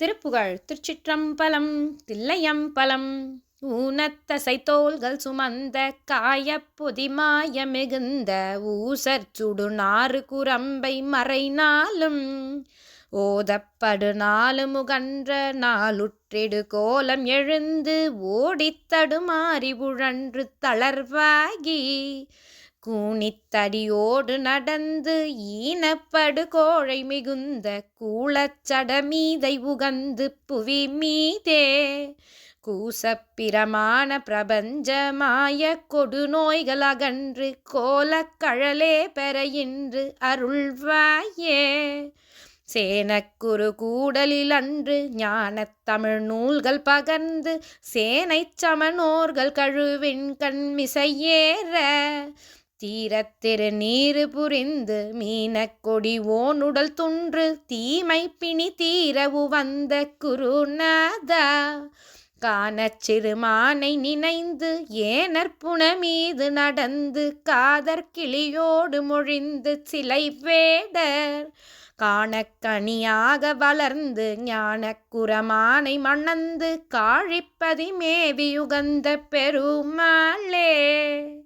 திருப்புகழ் திருச்சிற்றம்பலம் தில்லையம்பலம். ஊனத்தசை தோள்கள் சுமந்த காயப்பொதி பொதிமாய மிகுந்த ஊசற் சுடுநாறு குரம்பை மறைநாளும். ஓதப்படு நாலு முகன்ற நாளுற்றிடு கோலம் எழுந்து ஓடித்தடுமாறி உழன்று தளர்வாகி. கூனித்தடியோடு நடந்து ஈனப்படு கோழை மிகுந்த கூளச்சடமீதை உகந்து புவி மீதே. கூசப்பிரமான பிரபஞ்சமாய கொடுநோய்கள் அகன்று கோலக்கழலே பெற இன்று அருள்வாயே. சேனக்குரு கூடலில் அன்று ஞானத் தமிழ் நூல்கள் பகர்ந்து சேனைச் சமனோர்கள் கழுவின் கண்மிசையேற தீரத்திரு நீரு புரிந்து மீனக் கொடி ஓனுடல் துன்று தீமை பிணி தீரவு வந்த குருநாதா. காணச் சிறுமானை நினைந்து ஏனற்புண மீது நடந்து காதற் கிளியோடு மொழிந்து சிலை வேடர். காணக்கனியாக வளர்ந்து ஞானக்குரமானை மணந்து காழிப்பதி மேவியுகந்த பெருமாளே.